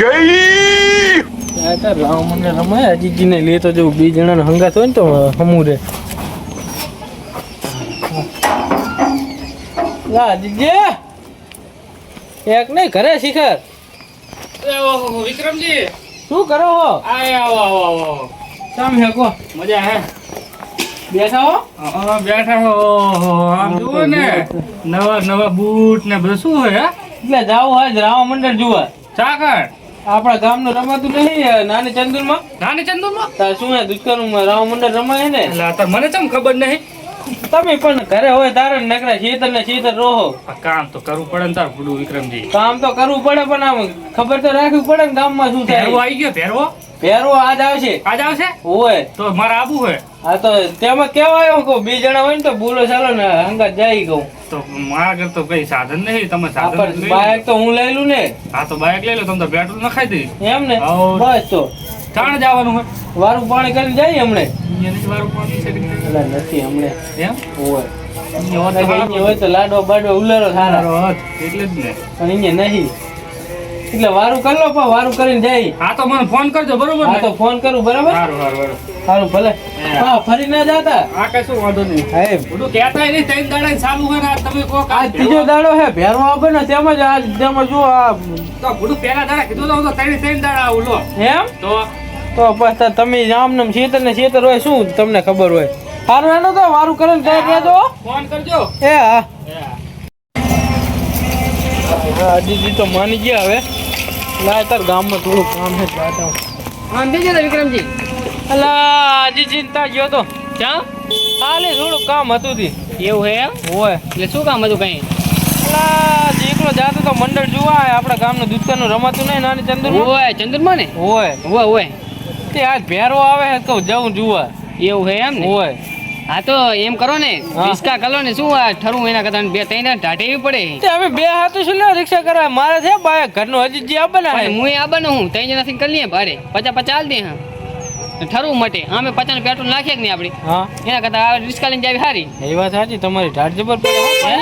જય રામ મને રમાય અજીજીને લે તો જો બે જણાનો હંગાત હોય ને તો હમું રે. લા અજીજી એક નહીં ઘરે શિખર. વિક્રમજી. શું કરો હો? આય આવો આવો આવો. કામ હે કો મજા હે. બેઠા હો? બેઠા હો આમ જુઓ ને નવા નવા બૂટ ને બધું શું હોય હે. એટલે જાવું હોય રામ મંડળ જુઓ. ચાકર આપણા ગામનું રમાતું નહીં નાની ચંદુરમાં નાની ચંદુરમાં તાર શું હે દુષ્કર્મમાં રામ મંડળ રમાય ને? એટલે આ મને ચમ ખબર નહીં? તમે પણ ઘરે હોય તારે નકરા શીતર ને શીતર રહો. આ કામ તો કરવું પડે ને તાર ભૂડું વિક્રમજી. કામ તો કરવું પડે પણ આમ ખબર તો રાખવી પડે ને ગામમાં શું થાય. આવી ગયો ભેરવો? ભેરવો આજ આવશે. આજ આવશે? હોય. તો મારે આબુ હે. આ તો તેમાં કેવાય કહું બે જણા હોય ને તો બોલો ચાલો ને હંગા જાય કહું. તો મારા ઘર તો કઈ સાધન નહીં તમે સાધન. બાઈક તો હું લઈ લઉં ને. હા તો બાઇક લઈ લો તમે તો પેટ્રોલ નખાઈ દઈ એમ ને? આવો. બસ તો. ચાણ જવાનું હોય. વારું પાણી કરીને જાય હમણે? વારું પાણી છે એટલે નથી હમણે. એમ? હોય. હોય તો લાડવા બાડવા ઉલારો સારા. એટલે જ ને. પણ અહીંયા નહીં. એટલે વારું કરી લો પણ વારું કરીને જાય. હા તો મને ફોન કરજો બરોબર હા ને તો ફોન કરું બરાબર? સારું સારું સારું ભલે. હા ફરી ના જાતા? આ કશું વાંધો નહીં. હા બધું કહેતા નહીં ત્રણ દાડા ચાલુ હોય ને તમે કહો આજ આ ત્રીજો દાડો હે ભેરવો આવે ને તેમજ આ તેમાં જો આ તો બધું પહેલા દાડા કીધું તો ત્રણ ત્રણ દાડા આવું લો. એમ? તો તો બસ તમે આમ નામ શેતર ને શેતર હોય શું તમને ખબર હોય? સારું એનો તો વારું કરે ને ત્યાં કહેજો. ફોન કરજો. એ હા. હા. દીદી તો માની ગયા હવે. લાય તાર ગામમાં થોડું કામ છે જાતા હું. આમ થઈ જતા વિક્રમજી. અલા આજે ચિંતા ગયો તો. ચા કાલે થોડું કામ હતું તી. એવું હે હોય. એટલે શું કામ હતું કઈ? અલા એકલો જાતો તો મંડળ જોવા આપણા ગામનું દૂધકાનું રમાતું નહીં નાની ચંદુર ઓય ચંદ્રમાં ને હોય. હોય હોય. તે આજ ભેરો આવે તો કહું જવું જોવા. એવું હે એમ ને? હોય. હા તો એમ કરો ને. રિસ્કા કરો ને શું આ ઠરું એના કરતા બે ત્રણ ઢાઢેવી પડે? અમે બે હાથું શું લે રિક્ષા કરવા? મારે છે બાય ઘરનો હજી જે આપે ને પણ હું આ બનાવ હું ત્રણ જણાથી કરી લઈએ ભાડે. પચાસ આલ દે હા. ઠરવું માટે. અમે પચાસ પેટ્રોલ નાખીએ કે નહીં આપણે હા. એના કરતા આ રિસ્કા લઈને જાવી સારી એ વાત સાચી તમારી ઢાઢ જબર પડે હે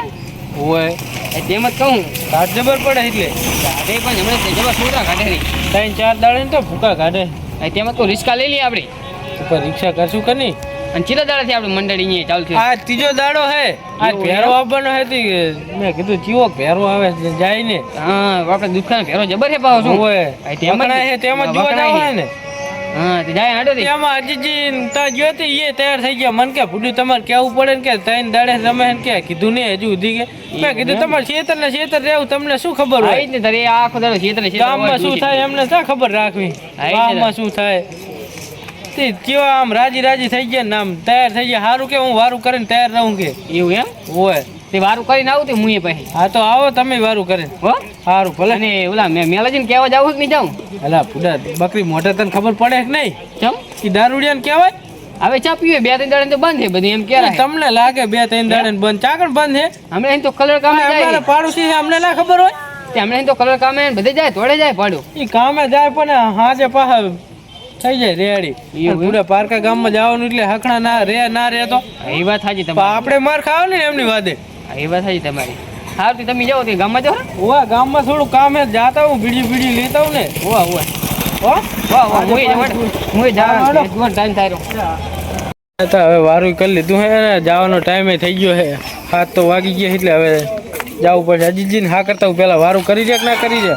હોય તેમ જ કહું. ઢાઢ જબર પડે એટલે. ઢાઢે પણ હમણાં જબર છોકરા કાઢે નહીં ત્રણ ચાર દાડે ને તો ભૂકા કાઢે. તેમ જ કહું રિસ્કા લઈ લઈએ આપણે ઉપર રિક્ષા કરશું કે નહીં? અને ચીલા દાડાથી આપણે મંડળી અહીંયા ચાલુ થયું આ ત્રીજો દાડો હે. આ એવું આપવાનો હતી મેં કીધું ચીવો ભેરો આવે છે, જાય ને. હા આપણે દુકાન ફેરો જબર છે પાછો. શું હોય આ તેમ જ છે તેમાં જોવા જાવ ને. હા તે જાય હાડો એમાં અજીજી તા ગયો તે એ તૈયાર થઈ ગયા. મન કે ભૂડું તમારે કેવું પડે ને કે તૈન દાડે તમે એને કે કીધું ને હજુ ઉધી કે. મેં કીધું તમારે છેતર ને છેતર રહેવું તમને શું ખબર હોય? ને તારે આખો દાડો છેતરે છેતરે ગામમાં હોય શું થાય એમને શા ખબર રાખવી? હા, ગામમાં શું થાય? તે કેવા આમ રાજી રાજી થઈ ગયા ને આમ તૈયાર થઈ ગયા. સારું કે હું વારું કરીને તૈયાર રહું કે? એવું એમ? હોય. તે વારું કરીને આવું તે મુએ પછી? હા તો આવો તમે વારું કરીને હો? સારું ભલે. ને ઓલા મેં મેલાજીને કહેવા જાવ કે નહીં જાઉં? અલા પુડા બકરી મોઢે તને ખબર પડે કે નહીં? ચમ? એ દારૂડિયાને કહેવાય? હવે ચા પીવે બે ત્રણ દાડે તો બંધ છે બધું એમ કે તમને લાગે બે ત્રણ દાડે બંધ. ચાકણ બંધ છે હમણાં તો કલર કામે જાય. પાડોશી છે અમને ના ખબર હોય? તે હમણે તો કલર કામે બધે જાય તોડે જાય પાડો. એ કામે જાય પણ હાજે પાછા થઈ જાય રેડી? પૂરા પારકા ગામમાં જવાનું એટલે હકણા ના રે ના રે તો. એ વાત સાચી તમારી. આપણે માર ખાવ ને એમની વાદે એ વાત સાચી તમારી. હા તો તમે જાઓ તે ગામમાં જાઓ ઓવા ગામમાં થોડું કામ હે જાતા હું બીડી બીડી લેતા હું ને. ઓવા ઓવા. ઓ વાહ વાહ હું હું જા ટાઈમ થાય તો હવે વારું કરી લીધું હે ને જવાનો ટાઈમે થઈ ગયો હે. હાથ તો વાગી ગયા એટલે હવે જવું પડશે. અજીતજી ને હા કરતા હું પેલા વારું કરી દે કે ના કરી દે?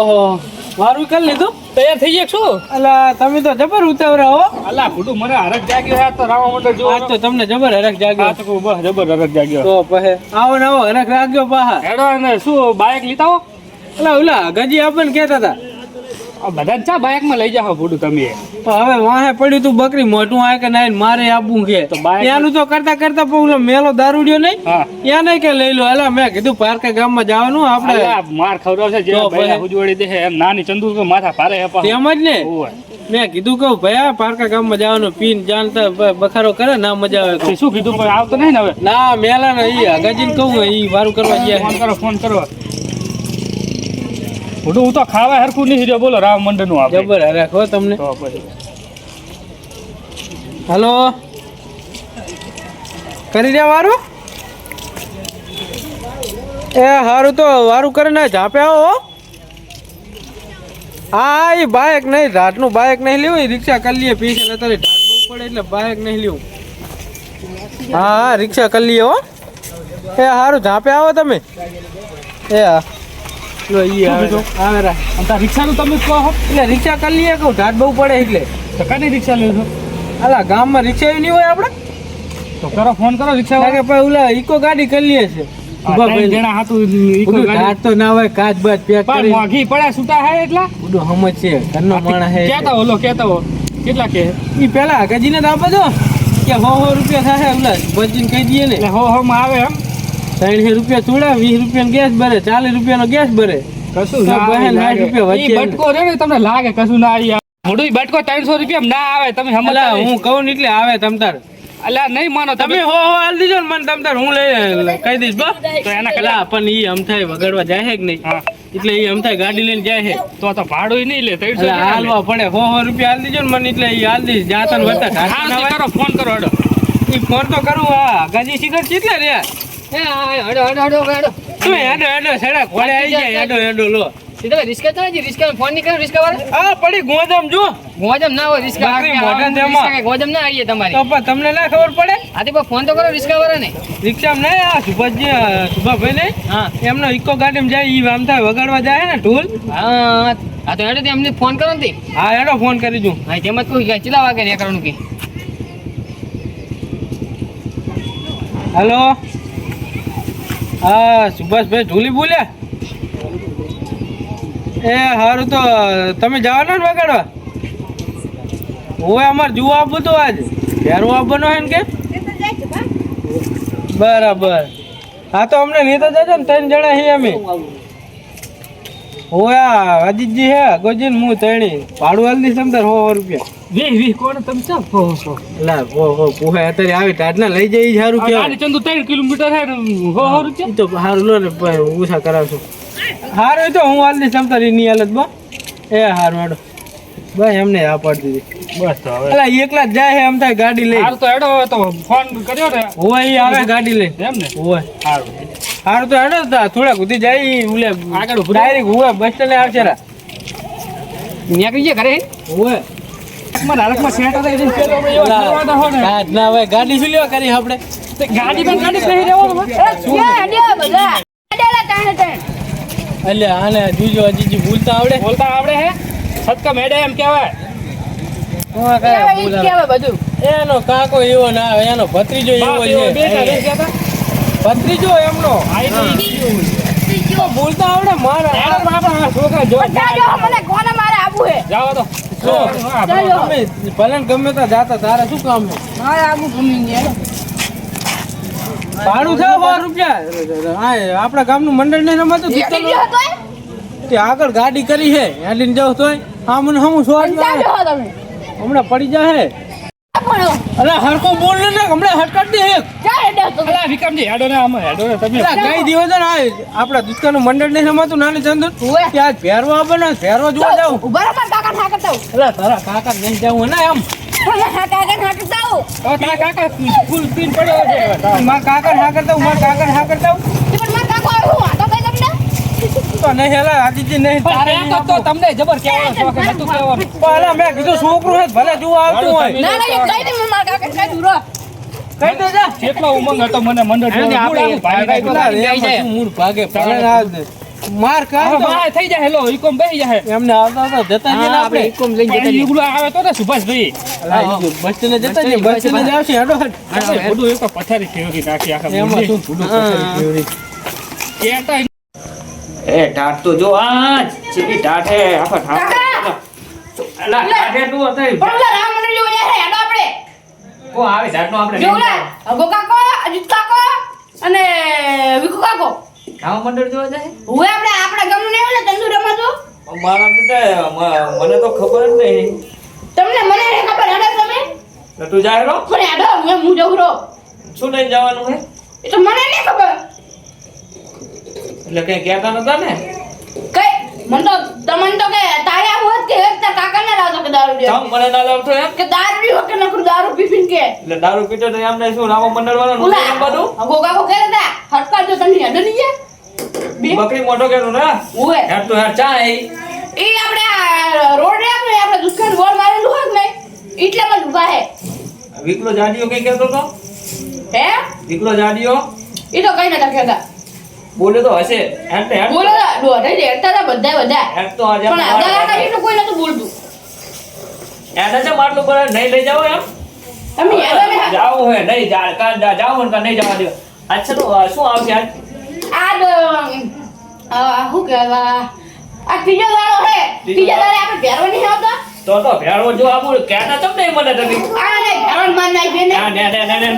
ઓહો. વારું કરી લીધું? તૈયાર થઈ જાય શું અલા તમે તો જબર ઉતાવળા હો. અલા ભૂડું મને હરક જાગ્યો છે. તો રાવા મંડળ જો આજ તો તમને જબર હરખ આ જાગ્યો તો કહું, બસ જબર હરખ જાગ્યો. તો પહે આવો ને આવો હરખ રાખજો પાહા. હેડો ને શું બાઇક લીતાવો હો? અલા ઓલા ગજી આપણને કહેતા હતા. આ બધા ચા બાઇકમાં લઈ જાઓ ભૂડું તમે. હવે વાહે પડ્યું તું બકરી મોટું આ કે નાઈને મારે આપવું કે. ત્યાંનું તો કરતા કરતા પણ મેલો દારૂડ્યો નહીં ત્યાં નહીં કે લઈ લો. એટલે મેં કીધું પારકા ગામમાં જવાનું આપણે. માર ખવડાવશે જે ભાઈ ઉજવડી દે એમ નાની ચંદુ તો માથા ભારે. તેમ જ ને? મેં કીધું કહું ભયા પારકા ગામમાં જવાનું પીન જાણતા બખારો કરે ના મજા આવે. શું કીધું? પણ આવતો નહીં ને હવે? ના મેલા ને ઈ ગજીને કહું એ વારું કરવા ગયા. ફોન કરો ફોન કરો. ભૂડું હું તો ખાવા હરખું નહીં રહ્યો. બોલો રામ મંડળનું આપણે. જબર રાખો તમને. તો પછી. હલો? કરી રહ્યા વારું? એ સારું તો વારું કરીને ઝાપે આવો હો. એ બાઇક નહીં ઢાટનું બાઇક નહીં લેવું એ રિક્ષા કરી લઈએ પીછે તારી ઢાટ બહુ પડે એટલે બાઇક નહીં લેવું હા હા રિક્ષા કરી લઈએ હો. એ સારું ઝાપે આવો તમે. એ હા. લો ઈ આવે. બીજું? આવે રા અને તાર રિક્ષાનું તમે કહો. એટલે રિક્ષા કરી લઈએ કહું ઢાટ બહુ પડે એટલે. તો કની રિક્ષા લ્યો છો અલા ગામમાં રિક્ષા નહીં હોય આપણે? તો કરો ફોન કરો રિક્ષા લાગે પછી ઓલા ઇકો ગાડી કરી લઈએ છે. કેટલા કે? ઈ પેલા ગજીને આપો કે હો હો રૂપિયા થાય ભજીને કહી દઈએ ને. હો હો માં આવે એમ. ત્રણસો રૂપિયા છોડા વીસ રૂપિયાનો ગેસ ભરે ચાલીસ રૂપિયાનો ગેસ ભરે. કશું ના બહેન સાઠ રૂપિયા વચ્ચે બટકો રે ને તમને લાગે કશું ના આવી મોડું બટકો ત્રણસો રૂપિયા ના આવે તમે અલા હું કહું એટલે આવે તમતાર નહીં માનો તમે તમે હો હો હાલ દીજો ને મને તમ હું લઈ કહી દઈશ બા તો એના અલા પણ ઈ આમ વગાડવા જાય છે કે નહીં? એટલે ઈ અમથાય ગાડી લઈને જાય છે તો તો ભાડું નહીં લે ત્રણસો હાલવા પડે. હો હો રૂપિયા હાલ દીજો ને મને એટલે ઈ હાલ દઈશ જાતન વતા. કરો ફોન કરો હડો. ઈ ફોન તો કરું હા. ગાજી શિખર કેટલા રહ્યા? ના ના તમને ના ખબર પડે આથી ફોન તો કરો રિક્ષા વાળા ને રિક્ષામાં નહીં સુભાષજી સુભાભાઈ ને એમનો ઇકો ગાડી જાય ઈ આમ થાય વગાડવા જાય ને ઢોલ હા તો હેડો એમને ફોન કરો ને. હા હેડો ફોન કરી દઉં હા તેમ જ કહું ચલા વાગે ને કરવાનું કે હેલો હા, સુભાષભાઈ ઢોલી બોલ્યા એ સારું તો, તમે જવાના ને વગાડવા? હોય અમારે જુઓ આપવું તો આજ. ઘેરવું આપવાનો હે ને કે? બરાબર. હા, તો અમને લેતા જજો ને, ત્રણ જણા છીએ અમે. હોય અજીતજી હે, ગોજીન, હું ત્રણી ભાડું હાલ દઈશ તમતાર સો રૂપિયા. વીસ વીસ કોણ તમે ચા હો હો લા હો હો પોહે અત્યારે આવી ટાટના લઈ જઈ સારું કે કહેવાય. ચંદુ ત્રણ કિલોમીટર છે ને હો હો રૂપિયા? તો હારું લો ને પ- ઓછા કરાવશું હારું તો હું હાલની તમતાર હાલત બો. એ હારું હેડો બસ એમને આ પાડી દીધી. બસ તો હવે. અલા એકલા જ જાય છે એમ થાય ગાડી લઈ. સારું તો હેડો હવે તો ફોન કર્યો ને. હોય ઈ આવે ગાડી લઈ. એમ ને? હોય. સારું સારું તો હેડો થોડા સુધી જાય ઉલે આગળ. ડાયરેક્ટ હોય બસ સ્ટેન્ડ આવશે રા. નીકળી ગયા ઘરે? હોય. ગાડી શું લેવા કરી આપણે? ગાડી પણ ગાડી પહેરી રહેવાનું. એટલે આને જોજો હજી ભૂલતા આવડે? બોલતા આવડે હે? સદકા મેડે એમ કહેવાય. બોલાવે? એનો કાકો એવો ના આવે એનો ભત્રીજો એવો છે. ભત્રીજો એમનો? તો. તો ભૂલતા આવડે મારા તો છોકરા જો જાઓ તો જો, હા, તમે ભલે ગમે ત્યાં જાતા તારે શું કામ ભાડું છે સો રૂપિયા? આપણા ગામનું મંડળ ને રમાતું તે આગળ ગાડી કરી છે હેલીને જાવ તોય. હા મને હમું સો હમણાં પડી જાય અરે હરકો બોલ ને ને હમણાં હટકાટ દે એક. અલા, વિક્રમજી, હેડો ને આમાં, હેડો ને તમે. અલા, કઈ દિવસ ને આ આપણા દુકાનનું મંડળ નહીં રમાતું નાની ચંદુ ઓવે. ત્યાં ભેરવા આપે ને ભેરવા જોવા જાવ અલા તારા કાકા જવું ને એમ. તો. તારા કાકા એમ કીધું છોકરું છે ભલે જોવા આવતું હોય. કઈ દે કેટલો ઉમંગ હતો મને મંડળ ને ભાગે ના. માર કા ભાઈ થઈ જાય હેલો ઈકોમ બેહી જાય. એમને આવતા આવતા જતા જઈએ આપણે. ઇકોમ લઈને જતા પણ રહીએ. ઈગલો આવે તો ને સુભાષભાઈ. બસ જતા જઈએ બસ જ આવશે હડો હેડ. બધું એક પથારી ફેરવી નાખી આખા એમાં શું ભૂડું પથારી ફેરવી. એ એ ટાટ તો જો આજ. ચીપી ટાટ હે. આખા ટાટ? અલા ટાટ હે તું આપણે. કો આવે ટાટ નો આપણે અને વિકુ કાકો. ગામ મંડળ જોવા જાય? હવે આપણે આપણા ગામનું નહીં ઓલા તંદુ રમતો મારા બેટા મને તો ખબર જ નહીં. તમને મને નહીં ખબર હેડો તમે. તો તું જાય રો પણ હેડો હું હું જઉં રહો. શું લઈને જવાનું હે? એ તો મને નહીં ખબર. એટલે કઈ કહેતા નતા ને? કઈ મને તો તમને તો કે તારે આવું હોત કે એક તાર કાકાને લાવતો કે દારૂ લે તમ મને ના લાવતો એમ? કે દારૂ પીવો કે નકરું દારૂ પી પીને કે? એટલે દારૂ પીતો તો એમને શું રામ મંડળ વાળા નું બધું? ગોગા ગો હતા હટકા જો તમને હેડો નહીં ગયા. બી- બકરી મોટો કેતો ને? ઉવે હેડ તો હેડ ચા એ એ આપણે આ રોડ રે આપણે આપણે દુકાન બોલ મારેલું હોય ને એટલામાં જ ઊભા હે. વિકલો જાડીઓ કઈ કહેતો તો? હે? વિકલો જાડીઓ? એ તો કઈ નતા કહેતા. બોલે તો હશે. હેડ તો હેડ બોલો દોઢે દેડતા હતા બધા બધા હેડ તો આજે પણ આદા કાકા એટલું કોઈ નતું બોલતું. એને છે માટલું પર નહીં લઈ જાવ એમ? તમે યાદ ને જાવું હે નહીં જા કાં જા- જાવું ને કાં નહીં જવા દો. અચ્છા તો અ, શું આવશે આજ આ શું કહેવા આ ત્રીજો દાડો હે ત્રીજા દાડે આપણે ભેરવા નહીં આવતા? તો તો ભેળો જો આવું કહેતા તમ નહીં મને તમે? આ ને ભેરવા માર નાખી ના ના ના ના